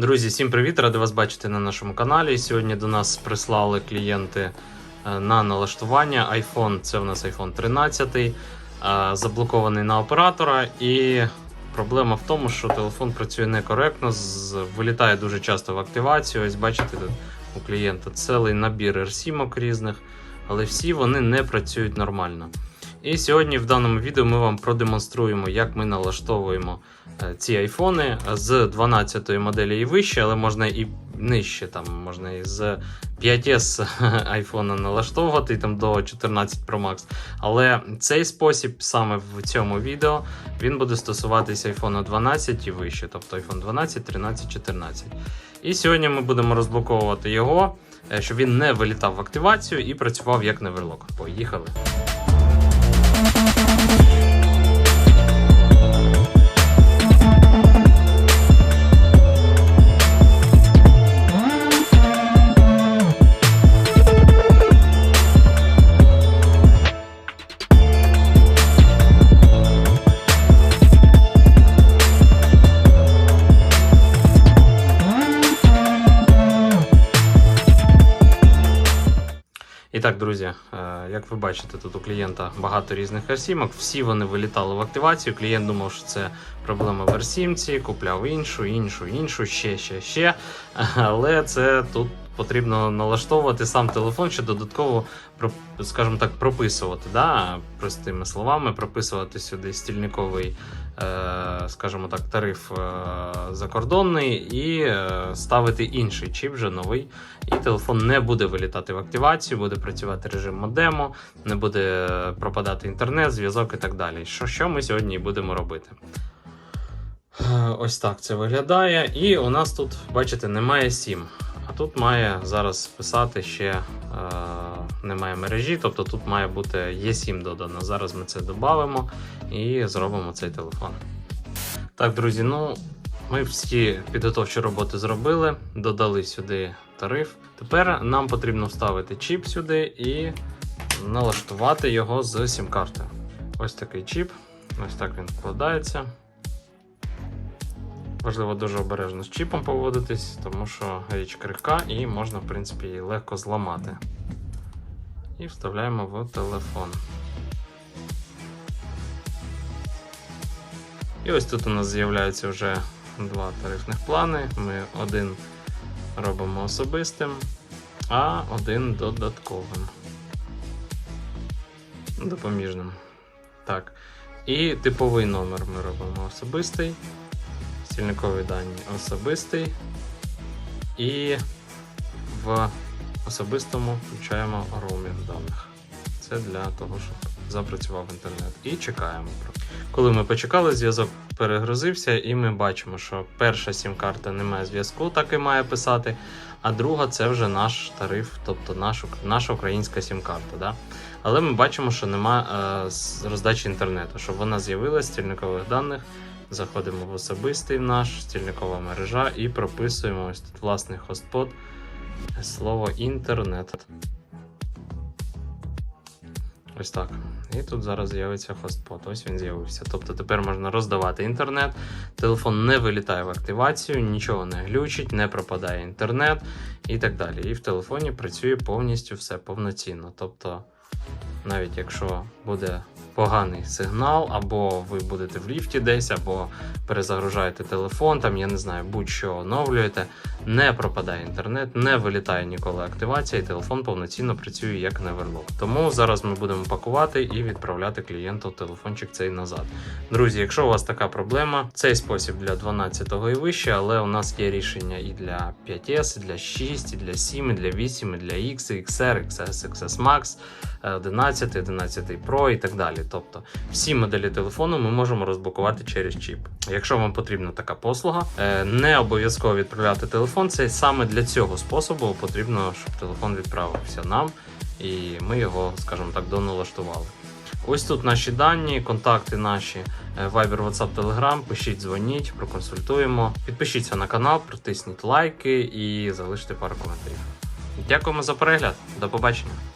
Друзі, всім привіт! Радий вас бачити на нашому каналі. Сьогодні до нас прислали клієнти е, на налаштування. iPhone, це у нас iPhone 13, е, заблокований на оператора. І проблема в тому, що телефон працює некоректно, вилітає дуже часто в активацію. Ось бачите, тут у клієнта цілий набір R7 різних, але всі вони не працюють нормально. І сьогодні в даному відео ми вам продемонструємо, як ми налаштовуємо е, ці айфони з 12 моделі і вище, але можна і нижче, там можна і з 5S айфона налаштовувати там до 14 Pro Max. Але цей спосіб саме в цьому відео він буде стосуватися iPhone 12 і вище, тобто iPhone 12, 13, 14. І сьогодні ми будемо розблоковувати його, е, щоб він не вилітав в активацію і працював як неверлок. Поїхали! І так, друзі, як ви бачите, тут у клієнта багато різних R7, всі вони вилітали в активацію. Клієнт думав, що це проблема в R7, купляв іншу, іншу, іншу, ще, ще, ще. Але це тут потрібно налаштовувати сам телефон, ще додатково, скажімо так, прописувати. Да? Простими словами, прописувати сюди стільниковий, е, скажімо так, тариф е, закордонний і е, ставити інший чіп, вже новий і телефон не буде вилітати в активацію, буде працювати режим модему, не буде пропадати інтернет, зв'язок і так далі. Що, що ми сьогодні будемо робити? Ось так це виглядає. І у нас тут, бачите, немає 7. А тут має зараз писати ще е, немає мережі, тобто тут має бути Є7 додано. Зараз ми це додамо і зробимо цей телефон. Так, друзі, ну ми всі підготовчі роботи зробили, додали сюди тариф. Тепер нам потрібно вставити чіп сюди і налаштувати його з сім-картою. Ось такий чіп. Ось так він вкладається. Важливо дуже обережно з чіпом поводитись, тому що річ крихка і можна, в принципі, її легко зламати. І вставляємо в телефон. І ось тут у нас з'являються вже два тарифних плани. Ми один робимо особистим, а один додатковим. Допоміжним. Так. І типовий номер ми робимо особистий. Стільникові дані особистий. І в особистому включаємо роумінг даних. Це для того, щоб запрацював інтернет. І чекаємо. Коли ми почекали, зв'язок перегрузився, і ми бачимо, що перша сім-карта не має зв'язку, так і має писати. А друга це вже наш тариф, тобто наш, наша українська сім-карта. Да? Але ми бачимо, що нема е, роздачі інтернету. Щоб вона з'явилася з стільникових даних, заходимо в особистий наш, стільникова мережа і прописуємо ось тут власний хостпот, слово інтернет. Ось так. І тут зараз з'явиться хостпот. Ось він з'явився. Тобто тепер можна роздавати інтернет. Телефон не вилітає в активацію, нічого не глючить, не пропадає інтернет і так далі. І в телефоні працює повністю все повноцінно. Тобто, навіть якщо буде поганий сигнал, або ви будете в ліфті десь, або перезагружаєте телефон, там я не знаю, будь-що оновлюєте, не пропадає інтернет, не вилітає ніколи активація, і телефон повноцінно працює як неверлок. Тому зараз ми будемо пакувати і відправляти клієнту телефончик цей назад. Друзі, якщо у вас така проблема, цей спосіб для 12-го і вище, але у нас є рішення і для 5S, і для 6, і для 7, і для 8, і для X, XR, XS, XS Max, 11, 11 Pro і так далі. Тобто всі моделі телефону ми можемо розблокувати через чіп. Якщо вам потрібна така послуга, е, не обов'язково відправляти телефон. Це саме для цього способу потрібно, щоб телефон відправився нам, і ми його, скажімо так, доналаштували. Ось тут наші дані, контакти наші, е, Viber, WhatsApp, Telegram. Пишіть, дзвоніть, проконсультуємо. Підпишіться на канал, протисніть лайки і залиште пару коментарів. Дякуємо за перегляд. До побачення.